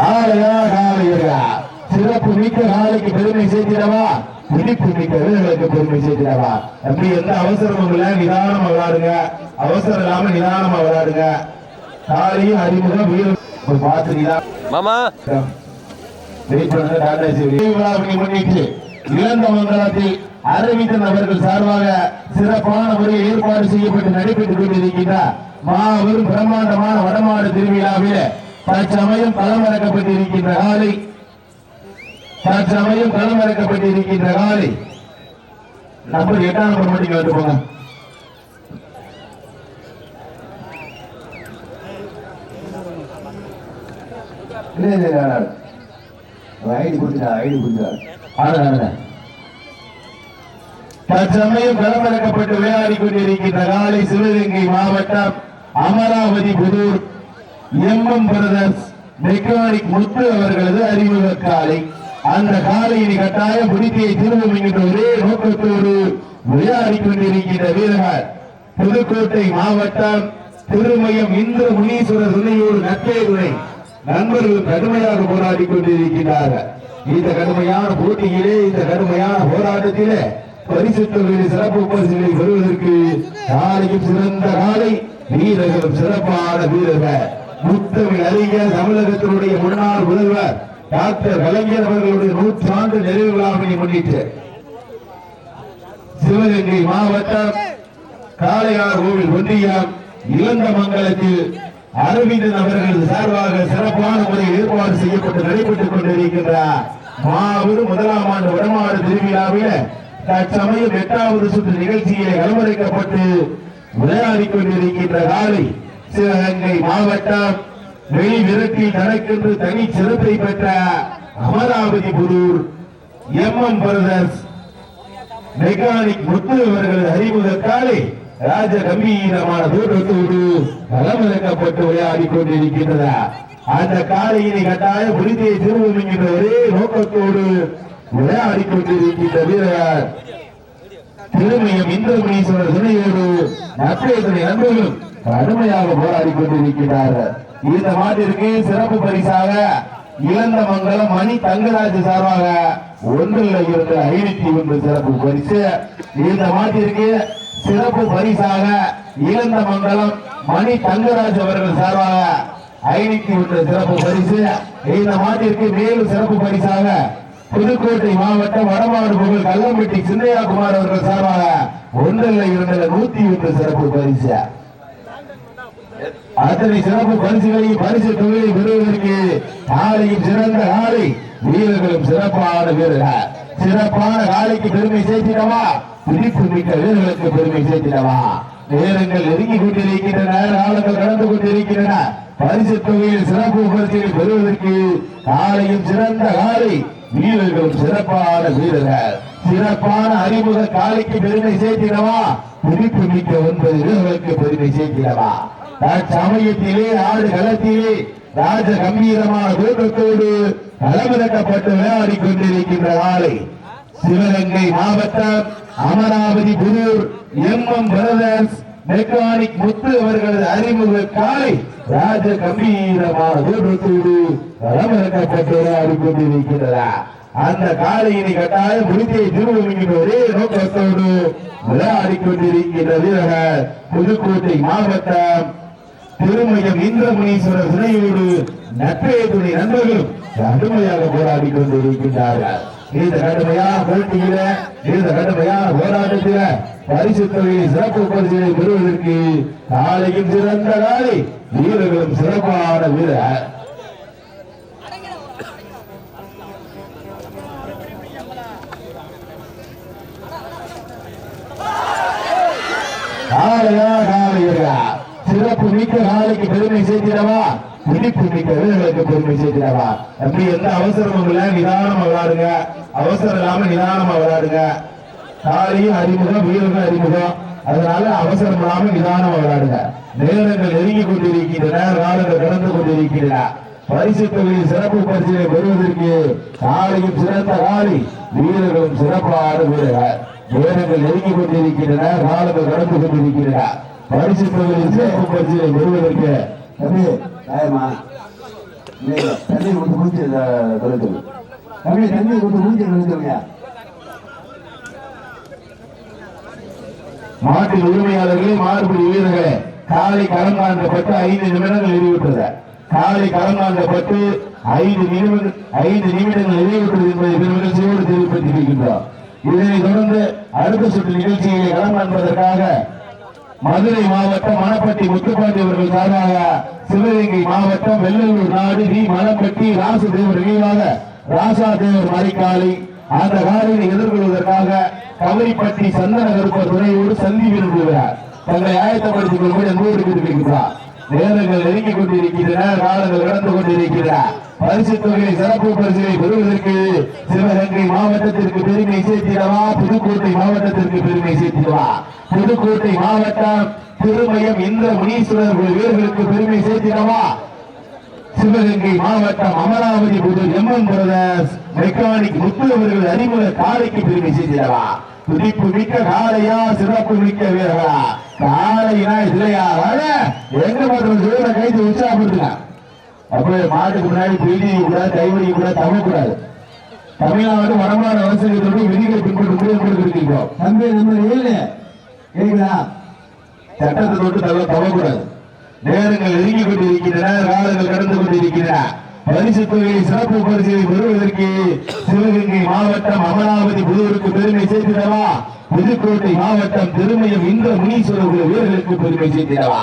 காளையா காளையா சிறப்பு மிக்க காலைக்கு பெருமை சேர்த்திடவா இனிப்பு மிக்க வீரர்களுக்கு பெருமை சேர்த்திடவா அப்படி எந்த அவசரமும் இல்ல நிதானமா விளையாடுங்க. அவசரம் இல்லாம நிதானமா விளையாடுங்க. காலையும் அறிமுகம் பார்த்து நிதானம் மாமா. வெயிட் பண்ணுங்க டாடா சிவி விழாவினை முன்னிட்டு இழந்த மங்கலத்தில் அரவிந்தன் அவர்கள் சார்பாக சிறப்பான முறையில் ஏற்பாடு செய்யப்பட்டு நடைபெற்றுக் கொண்டிருக்கின்றார் மாபெரும் பிரம்மாண்டமான வடமாடு திருவிழாவில் தற்சமயம் களம் இறக்கப்பட்டிருக்கின்ற காலை. தற்சமயம் களம் இறக்கப்பட்டிருக்கின்ற காலை. நம்பர் எட்டாம் நம்பர் மட்டும் வந்து போங்க. ஐடி கொடுத்துட்டா ஐடி கொடுத்துட்டா. ஆடுறேன் தற்சமயம் களமிறக்கப்பட்டு விளையாடி கொண்டிருக்கின்ற காலை சிவகங்கை மாவட்டம் Amaravathi Pudur. MM brothers mechanic Muthu அவர்களது அறிமுக காலை அந்த காலையினை கட்டாயம் புடித்தியை திரும்பும் என்கின்ற ஒரே நோக்கத்தோடு விளையாடி கொண்டிருக்கின்ற வீரர்கள். புதுக்கோட்டை மாவட்டம் திருமயம் இந்திர முனீஸ்வரர் துணையூர் நற்பேருரை நண்பர்கள் கடுமையாக போராடி கொண்டிருக்கிறார்கள் இந்த கடுமையான போட்டியிலே இந்த கடுமையான போராட்டத்திலே பரிசுத்தவர்களை சிறப்பு பரிசுகளை பெறுவதற்கு நாளையும் சிறந்த நாளை வீரர்களும் சிறப்பான வீரர்கள். முத்தமிழ் அறிஞர் தமிழகத்தினுடைய முன்னாள் முதல்வர் டாக்டர் கலைஞர் அவர்களுடைய நூற்றாண்டு நிறைவு விழாவினை முன்னிட்டு சிவகங்கை மாவட்டம் காளையார் கோவில் ஒன்றியம் இளந்தமங்கலத்தில் அரவிந்தன் அவர்கள் சார்பாக சிறப்பான முறையில் ஏற்பாடு செய்யப்பட்டு நடைபெற்றுக் கொண்டிருக்கின்றார். மாபெரும் முதலாம் ஆண்டு வடமாடு திருவிழாவில் தற்சமயம் எட்டாவது சுற்று நிகழ்ச்சியை கலவரைக்கப்பட்டு விளையாடி கொண்டிருக்கின்ற காலை சிவகங்கை மாவட்டம் வெளி விரட்டில் தனக்கென்று தனி சிறப்பை பெற்ற Amaravathi Puthur M M Brothers mechanic Muthu அவர்களது அறிமுக காலை ராஜ கம்பீரமான தோற்றத்தோடு களமிறக்கப்பட்டு விளையாடி கொண்டிருக்கின்றன. அந்த காலையினை கட்டாய புரிந்தே திரும்பும் என்கின்ற ஒரே நோக்கத்தோடு விளையாடி கொண்டிருக்கின்ற வீரர் திருமையும் இந்திரமுனீஸ்வரர் துணையோடு நற்பேதனை நண்பர்களும் கடுமையாக போராடி கொண்டிருக்கிறார்கள் இந்த மாட்டிற்கு சிறப்பு பரிசாக இழந்த மங்கலம் மணி தங்கராஜ் சார்பாக ஒன்றில் இருந்து ஐநூத்தி ஒன்று சிறப்பு பரிசு. இந்த மாட்டிற்கு சிறப்பு பரிசாக இழந்த மங்கலம் மணி தங்கராஜ் அவர்கள் சார்பாக ஐநூத்தி ஒன்று சிறப்பு பரிசு. இந்த மாட்டிற்கு மேலும் சிறப்பு பரிசாக புதுக்கோட்டை மாவட்டம் வடமாடு புகழ் கல்லம்பட்டி சின்னையா குமார் அவர்கள் சார்பாக ஒன்றில் இரண்டில் நூத்தி ஒன்று சிறப்பு பரிசு. அத்தனை சிறப்பு பரிசுகளையும் பரிசு தொகையை பெறுவதற்கு நாளையும் சிறந்த நாளை வீரர்களும் சிறப்பான வீரர்கள். சிறப்பான காலைக்கு பெருமை சேர்த்திடவா? பிடிப்பு மிக்க வீரர்களுக்கு பெருமை சேர்த்திடவா? நேரங்கள் நெருங்கி கொண்டிருக்கின்றன காலங்கள் கடந்து கொண்டிருக்கின்றன. பரிசு தொகையில் சிறப்பு பரிசுகளை பெறுவதற்கு நாளையும் சிறந்த காலை வீரர்களும் சிறப்பான வீரர்கள். சிறப்பான அறிமுக காலைக்கு பெருமை சேர்த்திடவா? திருப்பி மிக்க ஒன்பது வீரர்களுக்கு பெருமை சேர்த்திடவா? சமயத்திலே ஆடு களத்திலே ராஜ கம்பீரமான தோற்றத்தோடு களமிறக்கப்பட்டு விளையாடி கொண்டிருக்கின்ற காலை. சிவகங்கை மாவட்டம் Amaravathi Puthur M M Brothers mechanic Muthu அவர்களது அறிமுக காலை ராஜ கம்பீரமாக தோற்றத்தோடு கொண்டிருக்கிறார் அந்த காலையினை கட்டாய முடித்தியை திரும்பும் ஒரே நோக்கத்தோடு விளையாடி கொண்டிருக்கின்ற வீரர்கள் புதுக்கோட்டை மாவட்டம் திருமயம் இந்திரமுனீஸ்வரர் துணையோடு நட்பே துணை நண்பர்களும் கடுமையாக போராடி கொண்டிருக்கின்றார்கள் இந்த கடுமையான போட்டியில இந்த கடுமையான போராட்டத்தில பரிசு தொகையை சிறப்பு பரிசுகளை பெறுவதற்கு நாளையும் சிறந்த நாளை வீரர்களும் சிறப்பான வீரர் காலையா காலையா சிறப்பு மிக்க நாளைக்கு பெருமை சேர்த்திடவா இனிப்பு மிக்க வீரர்களுக்கு பெருமை சேர்த்திடவா அப்படி எந்த அவசரமும் இல்ல. நிதானமா விளாடுங்க அவசரம் இல்லாம நிதானமா விளாடுங்க காலையும் அறிமுகம் வீரர்கள் அறிமுகம். அதனால அவசரம் இல்லாம நிதானமா விளாடுங்க நேரங்கள் நெருங்கி கொண்டிருக்கின்றன. காலங்கள் கடந்து கொண்டிருக்கின்றன. பரிசு தொகுதி சிறப்பு பரிசினை பெறுவதற்கு காலையும் சிறந்த காலை வீரர்களும் சிறப்பான வீரர்கள். நேரங்கள் நெருங்கி கொண்டிருக்கின்றன. காலங்கள் கடந்து கொண்டிருக்கின்றன. பரிசு தொகுதி சிறப்பு பரிசினை பெறுவதற்கு தம்பி, தண்ணி கொடுத்து மூச்சு தொலைத்தல் தம்பி தண்ணி கொடுத்து மூச்சு தொலைத்தல்ங்க மாட்டின் உரிமையாளர்களே மாறுபடி வீரர்களே காலை களம் பத்து ஐந்து நிமிடங்கள் நிறைவுற்றது. காலை களம் பத்து ஐந்து நிமிடங்கள் ஐந்து நிமிடங்கள் நிறைவுற்றது என்பதை பெருமகிழ்ச்சியோடு தெரிவிப்பட்டிருக்கின்றோம் இதனைத் தொடர்ந்து அடுத்த சுற்று நிகழ்ச்சியை களம் காண்பதற்காக மதுரை மாவட்டம் மணப்பட்டி முத்துப்பாண்டி அவர்கள் சார்பாக சிவகங்கை மாவட்டம் வெள்ளலூர் நாடு வி மணப்பட்டி ராசுதேவர் நினைவாக ராசா தேவர் மறைக்காலை அந்த காலையை எதிர்கொள்வதற்காக கவரிப்பட்டி சந்தன கருப்பர் துணையோடு சந்தி விரும்புகிறார். தங்களை ஆயத்தப்படுத்திக் கொள்ளும்படி அன்போடு கேட்டுக்கொள்கிறார் நேரங்கள் நெருங்கிக் கொண்டிருக்கின்றன காலங்கள் கடந்து கொண்டிருக்கிறார் பரிசு தொகை சிறப்பு பரிசுகளை பெறுவதற்கு சிவகங்கை மாவட்டத்திற்கு பெருமை சேர்த்திடவா? புதுக்கோட்டை மாவட்டத்திற்கு பெருமை சேர்த்திடவா? புதுக்கோட்டை மாவட்டம் திருமயம் இந்திர முனீஸ்வரர் வீரர்களுக்கு பெருமை சேர்த்திடவா? சிவகங்கை மாவட்டம் Amaravathi Pudur MM brothers mechanic Muthu அவர்கள் அறிமுக காலைக்கு பெருமை சேர்த்திடவா? துடிப்பு மிக்க காலையா சிறப்பு மிக்க வீரர்களா? காளையினா இல்லையா வாங்க. எங்க மாத்திரம் சிவன கைது உற்சாகப்படுத்துங்க. அப்படியே மாட்டுக்கு முன்னாடி பிடி கூடாது கைவடி கூடாது தவ கூடாது தமிழ்நாடு வடமாடு அரசாங்கத்தோடு விதிகளை பின்பற்ற முடிவு தம்பி நம்ம ஏழு கேக்குதா சட்டத்தை தொட்டு தவ தவக்கூடாது. நேரங்கள் நெருங்கி கொண்டிருக்கின்றன காலங்கள் கடந்து கொண்டிருக்கின்றன. பரிசு தொகையை சிறப்பு பரிசுகளை பெறுவதற்கு சிவகங்கை மாவட்டம் அமராவதி புதுவருக்கு பெருமை சேர்த்திடவா? புதுக்கோட்டை மாவட்டம் திருமயம் இந்த முனீஸ்வரர் வீரர்களுக்கு பெருமை சேர்த்திடவா?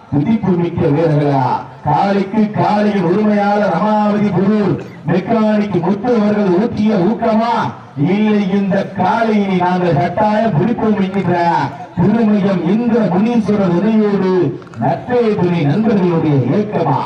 துடிப்பு மிக்க வீரர்களா? காலைக்கு காலையின் உரிமையாளர் ரமாவதி புதூர் மெக்கானிக் முத்து அவர்கள் ஊற்றிய ஊக்கமா? இல்லை இந்த காலையை நாங்கள் கட்டாயம் பிடிப்போம் என்கின்ற திருமயம் இந்த முனீஸ்வரர் உதவியோடு நட்பே துணை நண்பர்களுடைய ஏக்கமா?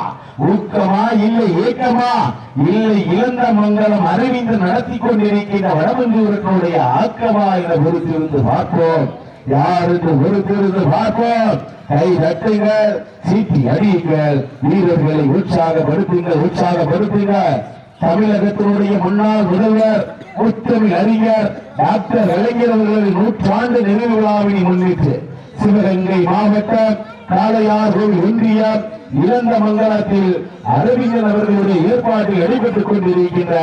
ஊக்கமா? இல்லை ஏக்கமா? இல்லை இழந்த மங்கலம் அரவிந்து நடத்தி கொண்டிருக்கின்ற வடமஞ்சூரனுடைய ஆக்கமா என பொறுத்திருந்து பார்ப்போம். யார் என்று பொறுத்திருந்து பார்ப்போம். கை தட்டுங்கள் சீட்டி அடியுங்கள். வீரர்களை உற்சாகப்படுத்துங்கள் உற்சாகப்படுத்துங்கள். தமிழகத்தினுடைய முன்னாள் முதல்வர் முத்தமிழ் அறிஞர் டாக்டர் இளைஞர் அவர்களின் நூற்றாண்டு நினைவு விழாவினை முன்னிட்டு சிவகங்கை மாவட்டம் காளையார் கோவில் ஒன்றியம் இறந்த மங்கலத்தில் அரவிந்தன் அவர்களுடைய ஏற்பாட்டில் நடைபெற்றுக் கொண்டிருக்கின்ற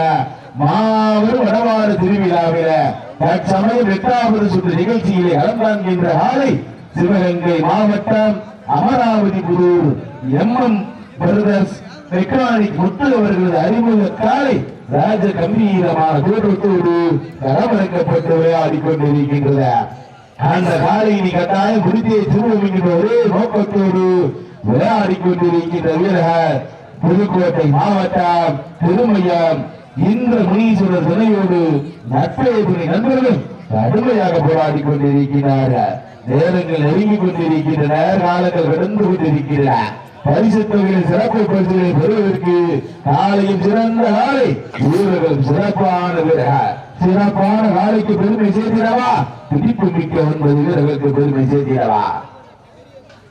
மாபெரும் வடவாறு திருவிழாவில தற்சமயம் எட்டாவது சுற்று நிகழ்ச்சியிலே கலந்தாங்கின்ற ஆலை சிவகங்கை மாவட்டம் Amaravathi Puthur M M Brothers mechanic Muthu அவர்களது அறிமுக காலை ராஜ கம்பீரமான தோற்றத்தோடு களமிறக்கப்பட்டு விளையாடி கொண்டிருக்கின்றன அந்த காலை நீ கட்டாயம் குறித்தே திரும்பும் என்கிற ஒரே நோக்கத்தோடு விளையாடி கொண்டிருக்கின்ற வீரர் புதுக்கோட்டை மாவட்டம் திருமயம் இந்த முனீஸ்வரர் துணையோடு நட்பே நண்பர்கள் கடுமையாக போராடி கொண்டிருக்கிறார்கள் நேரங்கள் நெருங்கி கொண்டிருக்கின்றன காலங்கள் கடந்து கொண்டிருக்கின்றன. பரிசு தொகையில் சிறப்பு பரிசுகளை பெறுவதற்கு காலையும் சிறந்த காலை வீரர்களும் சிறப்பான வீரர்கள் சிறப்பான காலைக்கு பெருமை சேர்த்திடவா? பிடிப்பு மிக்க ஒன்பது வீரர்களுக்கு பெருமை சேர்த்திடவா?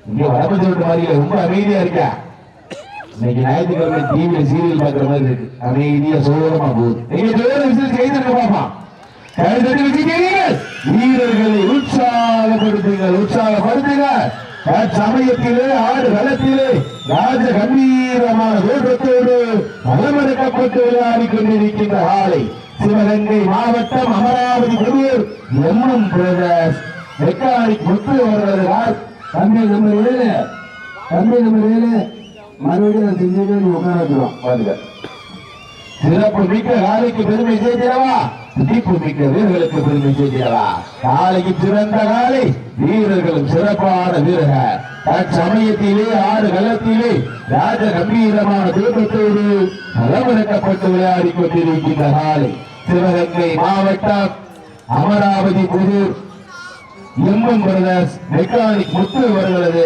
இங்க வடம சொல்ற மாதிரி ரொம்ப அமைதியா இருக்கேன் இன்னைக்கு ஞாயிற்றுக்கிழமை டிவியில சீரியல் பாக்குற மாதிரி இருக்கு. அமைதியா சோகமா போகுது. நீங்க ஜோர விசில் செய்திருக்க பாப்பா. கைதட்டி வச்சுக்கிறீர்கள் வீரர்களை உற்சாகப்படுத்துங்கள். உற்சாகப்படுத்துங்கள் சமயத்திலே ஆடு களத்திலே ராஜ கம்பீரமான தோற்றத்தோடு அலமறுக்கப்பட்டு விளையாடி கொண்டிருக்கின்ற ஆலை. சிவகங்கை மாவட்டம் Amaravathi Pudur MM brothers mechanic Muthu அவர்களது தம்பி நம்பர் ஏழு. தம்பி நம்பர் ஏழு. மறுபடியும் நான் செஞ்சுட்டு உட்கார வச்சிடும் பாருங்க சிறப்பு மிக்க காலைக்கு பெருமை சேர்த்திடவா துடிப்பு மிக்க வீரர்களுக்கு பெருமை சேர்த்திடவா காலைக்கு சிறந்த காலை வீரர்களும் சிறப்பான வீரர்கள். தற்சமயத்திலே ஆடு களத்திலே ராஜ கம்பீரமான தூக்கத்தோடு களமிறக்கப்பட்டு விளையாடி கொண்டிருக்கின்ற காலை. சிவகங்கை மாவட்டம் Amaravathi Pudur MM brothers mechanic Muthu அவர்களது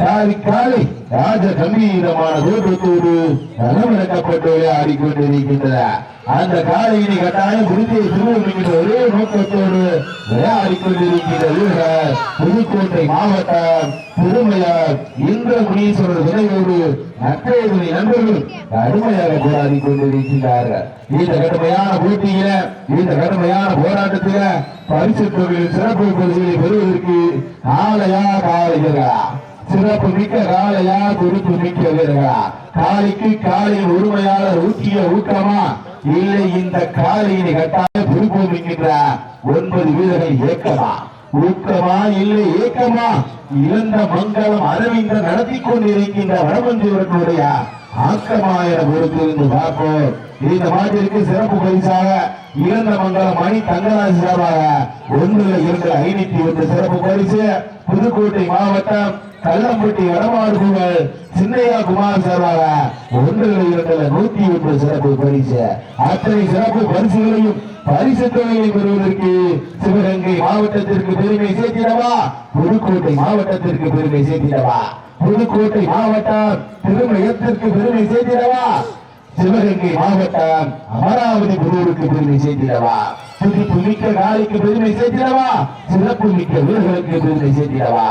காலை காலை ராஜ கம்பீரமான தோற்றத்தோடு களமிறக்கப்பட்டு விளையாடி கொண்டிருக்கின்றன அந்த காலையினை கட்டாயம் குறித்தியை திருவள்ளுகின்ற ஒரே நோக்கத்தோடு விளையாடி கொண்டிருக்கின்ற வீரர் புதுக்கோட்டை மாவட்டம் திருமையார் இந்திர முனீஸ்வரர் துணையோடு நட்பேதுணை நண்பர்கள் கடுமையாக போராடி கொண்டிருக்கின்றார்கள் இந்த கடுமையான போட்டியில இந்த கடுமையான போராட்டத்தில பரிசு தொகையில் சிறப்பு பகுதிகளை பெறுவதற்கு வீரர்களா சிறப்பு மிக்க காளையா துருப்பு மிக்க வீரர்களா காளைக்கு காளையின் உரிமையாளர் ஊக்கிய ஊக்கமா? இல்லை இந்த காளையினை கட்டாய பொறுப்பு மிக்கின்ற ஒன்பது வீரர்கள் ஏக்கமா? ஊக்கமா? இல்லை ஏக்கமா? இழந்த மங்களம் அரவிந்த நடத்தி கொண்டிருக்கின்ற வடமஞ்சிவர்களுடைய ஆக்கமா பொறுத்திருந்து பார்ப்போம். இந்த மாதிரிக்கு சிறப்பு பரிசாக இழந்த மங்கலம் மணி தங்கராஜ் சார்பாக ஒன்றுல இரண்டு ஐநூத்தி ஒன்று சிறப்பு பரிசு. புதுக்கோட்டை மாவட்டம் கள்ளம்பட்டி வடமாடு புகழ் சின்னையா குமார் சார்பாக ஒன்று இரண்டுல நூத்தி ஒன்று சிறப்பு பரிசு. அத்தனை சிறப்பு பரிசுகளையும் பரிசு தொகையை பெறுவதற்கு சிவகங்கை மாவட்டத்திற்கு பெருமை சேர்த்திடவா? புதுக்கோட்டை மாவட்டத்திற்கு பெருமை சேர்த்திடவா? புதுக்கோட்டை மாவட்டம் திருமயத்திற்கு பெருமை சேர்த்திடவா? சிவகங்கை மாவட்டம் அமராவதி குருவுக்கு பெருமை சேர்த்திடவா? துடிப்பு மிக்க காலைக்கு பெருமை சேர்த்திடவா? சிறப்பு மிக்க வீரர்களுக்கு பெருமை சேர்த்திடவா?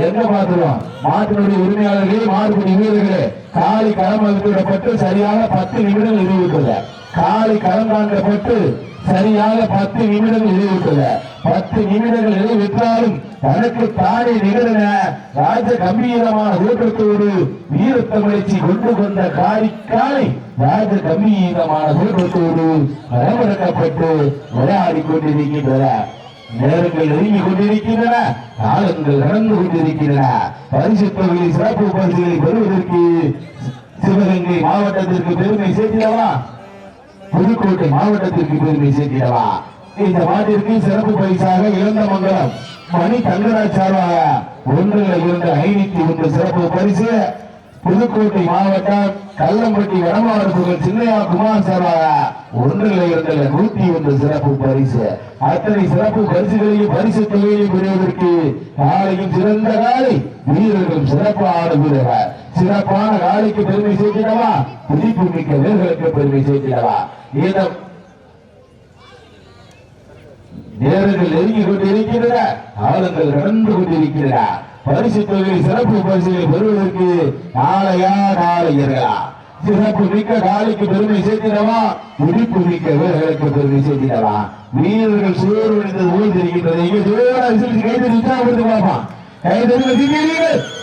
எங்க மாத்திரம் மாட்டினுடைய உரிமையாளர்களே மாறுபடி வீரர்களே காலி களம் விடப்பட்டு சரியாக பத்து நிமிடங்கள் நிறைவுற்றது காலை களம் காண்கப்பட்டு சரியாக பத்து நிமிடங்கள் நிறைவேற்றல பத்து நிமிடங்கள் நிறைவேற்றாலும் தனக்கு தானே நிகழ்ந்த ராஜ கம்பீரமான தோற்றத்தோடு வீரத்தமிழச்சி கொண்டு வந்த காரிக்காலை ராஜ கம்பீரமான தோற்றத்தோடு வரவிறக்கப்பட்டு விளையாடி கொண்டிருக்கின்றன. நேரங்கள் நெருங்கி கொண்டிருக்கின்றன காலங்கள் நடந்து கொண்டிருக்கின்றன. பரிசு தொகையை சிறப்பு பரிசுகளை பெறுவதற்கு சிவகங்கை மாவட்டத்திற்கு பெருமை சேர்த்திடவா? புதுக்கோட்டை மாவட்டத்திற்கு பெருமை சேர்க்கிறவா இந்த மாட்டிற்கு சிறப்பு பரிசாக இழந்த மங்கலம் மணி தங்கராஜ் சார்பாக ஒன்றில் இருந்து ஐநூத்தி ஒன்று சிறப்பு பரிசு. புதுக்கோட்டை மாவட்டம் கல்லம்பட்டி வடமாடு புகழ் சின்னையா குமார் சார்பாக ஒன்றில் இரண்டு நூத்தி ஒன்று சிறப்பு பரிசு. அத்தனை சிறப்பு பரிசுகளையும் பரிசு தொகையையும் பெறுவதற்கு காலையும் சிறந்த காலை வீரர்களும் சிறப்பான வீரர்கள். சிறப்பான காலைக்கு பெருமை சேர்க்கிறவா புதிப்பு மிக்க வீரர்களுக்கு பெருமை சேர்க்கிறவா இந்த நேரங்கள் நெருங்கிக் கொண்டிருக்கின்றன காலங்கள் நடந்து கொண்டிருக்கின்றன. பரிசு தொகை சிறப்பு பரிசுகளை பெறுவதற்கு நாளையா நாளையர்களா சிறப்பு மிக்க காலைக்கு பெருமை சேர்த்திடவா முடிப்பு மிக்க வீரர்களுக்கு பெருமை சேர்த்திடவா வீரர்கள் சோர்வடைந்தது போல் தெரிகின்றது இங்க ஜோரா விசில் பார்ப்பான். கைதறிகள்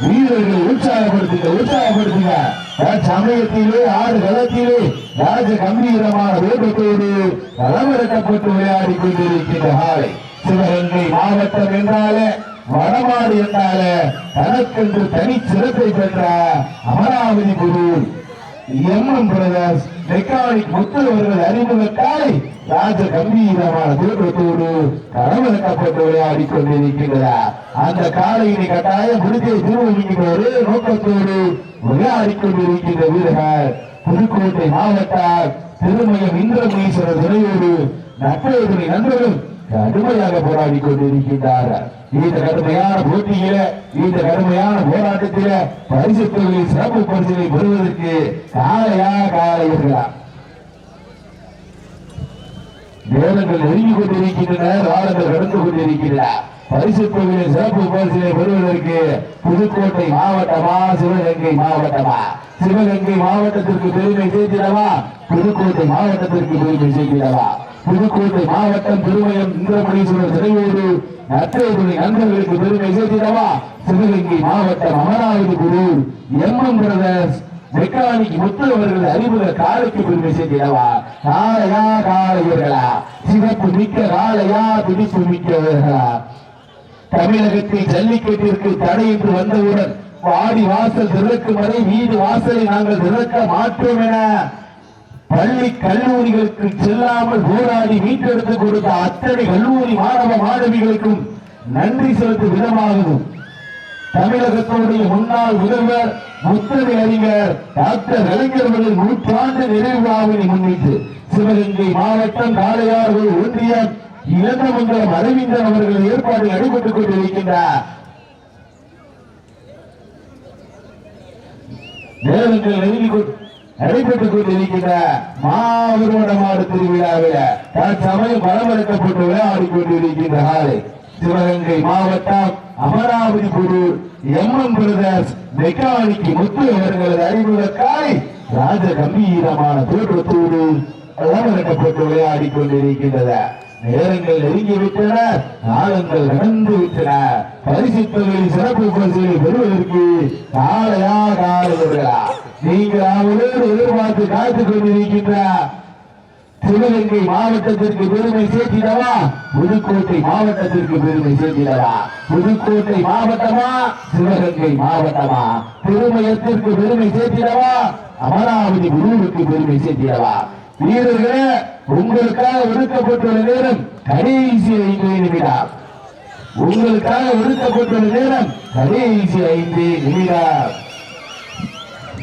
வீரர்கள் உற்சாகப்படுத்துங்க உற்சாகப்படுத்துங்க. சமயத்திலே ஆறு களத்திலே ராஜ கம்பீரமான வேகத்தோடு களமிறக்கப்பட்டு விளையாடி கொண்டிருக்கின்ற ஹாலை. சிவகங்கை மாவட்டம் என்றாலே வடமாடு என்றால தனக்கென்று தனி சிறப்பை பெற்ற அமராவதி குரு M M Brothers mechanic Muthu அவர்கள் அறிமுக காலை ராஜ கம்பீரமான தூக்கத்தோடு களமிறக்கப்பட்டு விளையாடி கொண்டிருக்கின்றார் அந்த காலையினை கட்டாயம் முடித்தை திருவள்ளிக்கின்ற ஒரே நோக்கத்தோடு விளையாடி கொண்டிருக்கின்ற வீரர்கள். புதுக்கோட்டை மாவட்டம் திருமயம் இந்திரமீஸ்வரர் துணையோடு நட்பு நண்பர்கள் கடுமையாக போராடி கொண்டிருக்கின்றார். இந்த கடுமையான போட்டியில இந்த கடுமையான போராட்டத்தில பரிசு தொகை சிறப்பு பரிசுகளை பெறுவதற்கு காலையா காலையா நேரங்கள் நெருங்கி கொண்டிருக்கின்றன காலங்கள் கடந்து கொண்டிருக்கின்றன. பரிசு தொகையை சிறப்பு பரிசுகளை பெறுவதற்கு புதுக்கோட்டை மாவட்டமா சிவகங்கை மாவட்டமா? சிவகங்கை மாவட்டத்திற்கு பெருமை சேர்த்திடவா? புதுக்கோட்டை மாவட்டத்திற்கு பெருமை சேர்த்திடவா? புதுக்கோட்டை மாவட்டம் திருமயம் இந்திரமணீஸ்வரர் சிறையோடு நற்றைதுறை நண்பர்களுக்கு பெருமை சேர்த்திடவா? சிவகங்கை மாவட்டம் Amaravati Guru M M brothers mechanic Muthu அவர்கள் அறிமுக காலைக்கு பெருமை சேர்த்திடவா? காலையா காலையர்களா சிவப்பு மிக்க காலையா துடிப்பு மிக்கவர்களா தமிழகத்தில் ஜல்லிக்கட்டிற்கு தடை என்று வந்தவுடன் வாடி வாசல் திறக்கும் வரை வீடு வாசலை நாங்கள் திறக்க மாற்றோம் என பள்ளி கல்லூரிகளுக்கு செல்லாமல் போராடி மீட்டெடுத்து கொடுத்த அத்தனை கல்லூரி மாணவ மாணவிகளுக்கும் நன்றி செலுத்தும் விதமாகவும் தமிழகத்தினுடைய முன்னாள் முதல்வர் முத்தமை அறிஞர் டாக்டர் கலைஞர்களின் நூற்றாண்டு நிறைவு விழாவினை முன்னிட்டு சிவகங்கை மாவட்டம் காளையார்கள் ஒன்றியம் இளந்தமங்கலம் அரவிந்தன் அவர்கள் ஏற்பாடு நடைபெற்றுக் கொண்டிருக்கின்றார். நேரங்கள் நெருங்கி கொண்டு நடைபெற்றுக் கொண்டிருக்கின்ற மாவீரமாடு திருவிழாவில் தற்சமயம் பரபரக்கப்பட்டு விளையாடி கொண்டிருக்கின்ற சிவகங்கை மாவட்டம் Amaravati Guru M N brothers mechanic Muthu அவர்களது அறிமுக ராஜ கம்பீரமான தோற்றத்தோடு பரபரக்கப்பட்டு விளையாடி கொண்டிருக்கின்றது நேரங்கள் நெருங்கிவிட்டன காலங்கள் நடந்து விட்டன பரிசுத்தங்களின் சிறப்பு பரிசுகளை பெறுவதற்கு காலையா காலையா நீங்கள் அவரோடு எதிர்பார்த்து காத்துக் கொண்டிருக்கின்ற சிவகங்கை மாவட்டத்திற்கு பெருமை சேர்த்திடவா? புதுக்கோட்டை மாவட்டத்திற்கு பெருமை சேர்த்திடவா? புதுக்கோட்டை மாவட்டமா? சிவகங்கை மாவட்டமா? திருமயத்திற்கு பெருமை சேர்த்திடவா? அமராவதி குருவுக்கு பெருமை சேர்த்திடவா? வீரர்களே உங்களுக்காக ஒதுக்கப்பட்டுள்ள நேரம் கடைசி ஐந்து நிமிடம். உங்களுக்காக ஒதுக்கப்பட்டுள்ள நேரம் கடைசி ஐந்து நிமிடம்.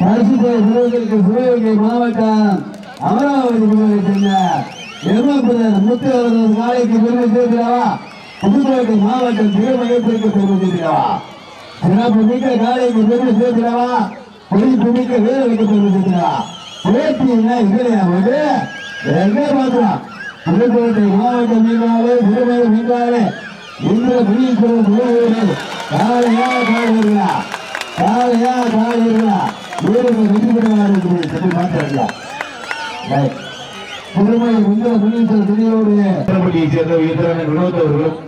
பரிசுத்த சிவகங்கை சிவகங்கை மாவட்டம் அமராவதி பகுதியை சேர்ந்த எருமபுரம் முத்து அவர்கள் நாளைக்கு பெருமை சேர்க்கிறவா? புதுக்கோட்டை மாவட்டம் திருமயத்திற்கு பெருமை சேர்க்கிறவா? சிறப்பு மிக்க காலைக்கு பெருமை சேர்க்கிறவா? பொழிப்பு மிக்க வீரர்களுக்கு பெருமை சேர்க்கிறவா? பேட்டி இல்லையா வந்து எங்க பார்க்கலாம்? புதுக்கோட்டை மாவட்டம் மீன்காலே திருமய மீன்காலே இந்திர காலையா காலையா காலையா வீரர்கள் வெற்றி சொல்லி மாற்றாங்களா புதுமை இந்திர புலீஸ்வரர் சேர்ந்த வீரரான வினோத் அவர்களும்